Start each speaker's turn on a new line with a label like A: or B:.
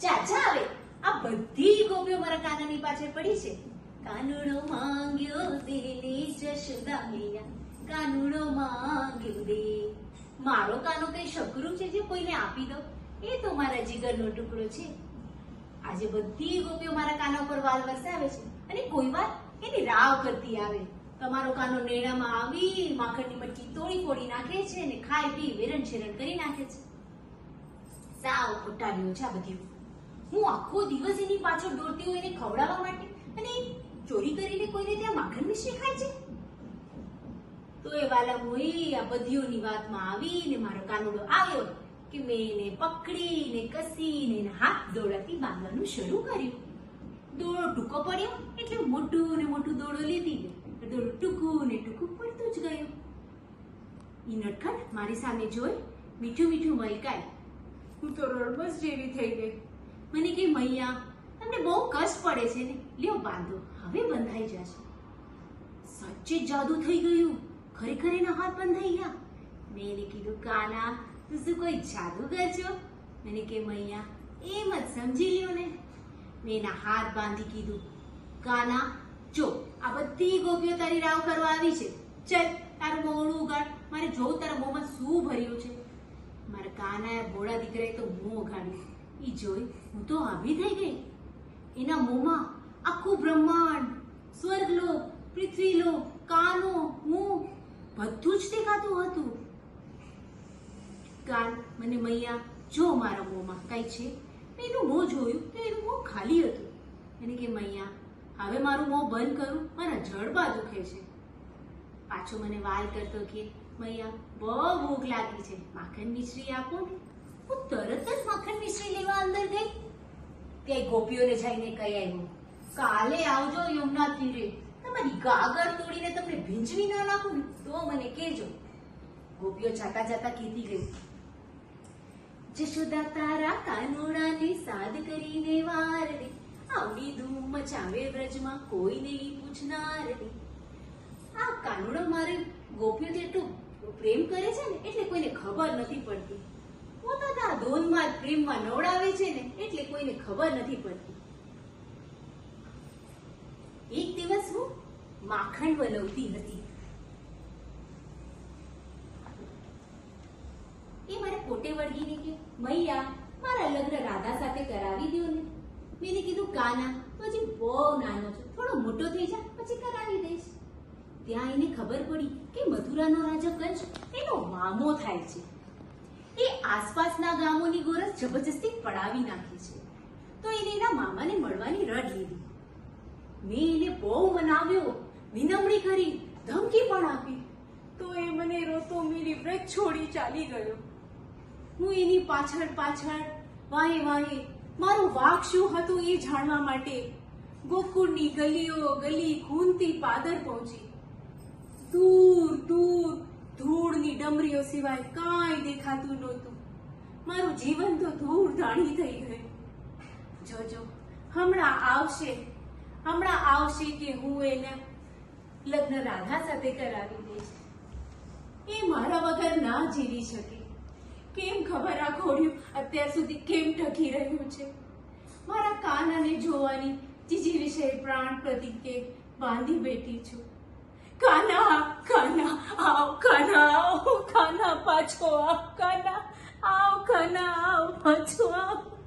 A: ચાચા આવે આ બધી ગોપીઓ મારા કાનાની પાછળ પડી છે. કાનુડો માંગ્યો દિલી જશોદા મૈયા. કાનુડો માંગ્યો દે. મારો કાનો કઈ શકરું છે જે કોઈને આપી દો એ તો મારા જીગરનો ટુકડો છે. આજે બધી ગોપીઓ મારા કાના ઉપર વાલ વરસાવે છે અને કોઈ વાર એની રાવ કરતી આવે. તમારો કાનો નેણામાં આવી માખણની મટકી તોડી ફોડી નાખે છે અને ખાઈ પી વેરણ છેરણ કરી નાખે છે. સાવ ખોટા છે આ બધું. હું આખો દિવસ એની પાછળ દોડતી હોય એને ખવડાવવા માટે અને ચોરી કરીને કોઈને ત્યાં માખણ મિશ્રી ખાય છે? તો એ વાલા મોઈ આ બધીઓની વાતમાં આવીને મારો કાનુડો આવ્યો કે મેં એને પકડીને કસીને હાથ દોડાથી બાંધવાનું શરૂ કર્યું. દોડો ટૂંકો પડ્યો એટલે મોટું ને મોટું દોડો લીધી. દોડો ટૂંકું ને ટૂંકું પડતું જ ગયું. એ નટખટ મારી સામે જોઈ મીઠું મીઠું મલકાય હું તો રડબસ જેવી થઈ ગઈ. મને કે, મૈયા, તમને બહુ કષ્ટ પડે છે ને? લ્યો બાંધો, હવે બંધાઈ જશે. સાચે જાદુ થઈ ગયું. ખરેખર એના હાથ બંધાઈ ગયા. મેં એને કીધું કાના તું શું કોઈ જાદુગર છો? મને કે, મૈયા, એમ જ સમજી લ્યો ને. મેં એના હાથ બાંધી કીધું કાના જો, આ બધી ગોપીઓ તારી રાવ કરવા આવી છે. ચલ, તારું મોડું ઉગાડ. મારે જોવું તારા મોંમાં શું ભર્યું છે. મારા કાનાએ ભોળા દીકરાએ તો મોં ઉઘાડ્યું. ઈ જોઈ હું તો આવી થઈ ગઈ. એના મોંમાં આખું બ્રહ્માંડ, સ્વર્ગલોક, પૃથ્વીલોક, કાનો, હું બધું જ દેખાતું હતું. કાન મને મૈયા જો મારા મોંમાં કઈ છે, મેં એનું મોં જોયું તો એનું મોં ખાલી હતું. એને કે, મૈયા, હવે મારું મોં બંધ કરું, મારા જડબા દુખે છે પાછો મને વાલ કરતો કે, મૈયા, બહુ ભૂખ લાગી છે માખણ મિશ્રી આપો ને. હું તરત જ માખણ મિશ્રી લેવા અંદર ગઈ ત્યાં ગોપીઓને જઈને કહી આવ્યો કાલે આવજો યમુના તીરે તમારી ગાગર તોડીને તમને ભીંજવી ના નાખું તો મને કહેજો ગોપીઓ જાતા જાતા કહેતી ગઈ જશોદા તારા કાનુડાને સાદ કરીને વાર દે આવડી ધૂમ મચાવે વ્રજમાં કોઈ નહીં પૂછનાર દે આ કાનુડો મારે ગોપીઓ જેટલું પ્રેમ કરે છે ને એટલે કોઈને ખબર નથી પડતી। પોતાના ધોનમાં પ્રેમમાં નવડાવે છે ને, એટલે કોઈને ખબર નથી પડતી. એક દિવસ હું માખણ વલવતી હતી. એ મારે પોતે વળગીને કે, મૈયા, મારા લગ્ન રાધા સાથે કરાવી દો ને. મેં કીધું, કાના પછી બહુ નાનો છે, થોડો મોટો થઈ જા, પછી કરાવી દઈશ. ત્યાં એને ખબર પડી કે મથુરાનો રાજા કંચ એનો મામો થાય છે. એ આસપાસના ગામોની ગોરસ જબરજસ્તી પડાવી નાખી છે. તો એને એના મામાને મળવાની રડ લીધી. મેં એને બહુ મનાવ્યો વિનમણી કરી, ધમકી પણ આપી. તો એ મને રોતો મેરી વ્રત છોડી ચાલી ગયો. હું એની પાછળ પાછળ વાહે વાહે મારું વાક શું હતું એ જાણવા માટે ગોકુળની ગલીઓ ગલી ખૂનથી પાદર પહોંચી. દૂર ડમરીઓ સિવાય કાંઈ દેખાતું નહોતું. મારું જીવન તો ધૂળ ધાણી થઈ ગયું. જોજો, હમણાં આવશે હમણાં આવશે કે હું એને લગ્ન રાધા સાથે કરાવી દઈશ. એ મારા વગર ના જીવી શકે. કેમ ખબર આ ઘોડિયું અત્યાર સુધી કેમ ટકી રહ્યું છે? મારા કાનાને જોવાની જીજી વિશે પ્રાણ પ્રતિકે બાંધી બેઠી છું. કાના કાના, આવ, કાના. આવ કાના પાછો આવ કાના આવ કાના આવ પાછો આવ.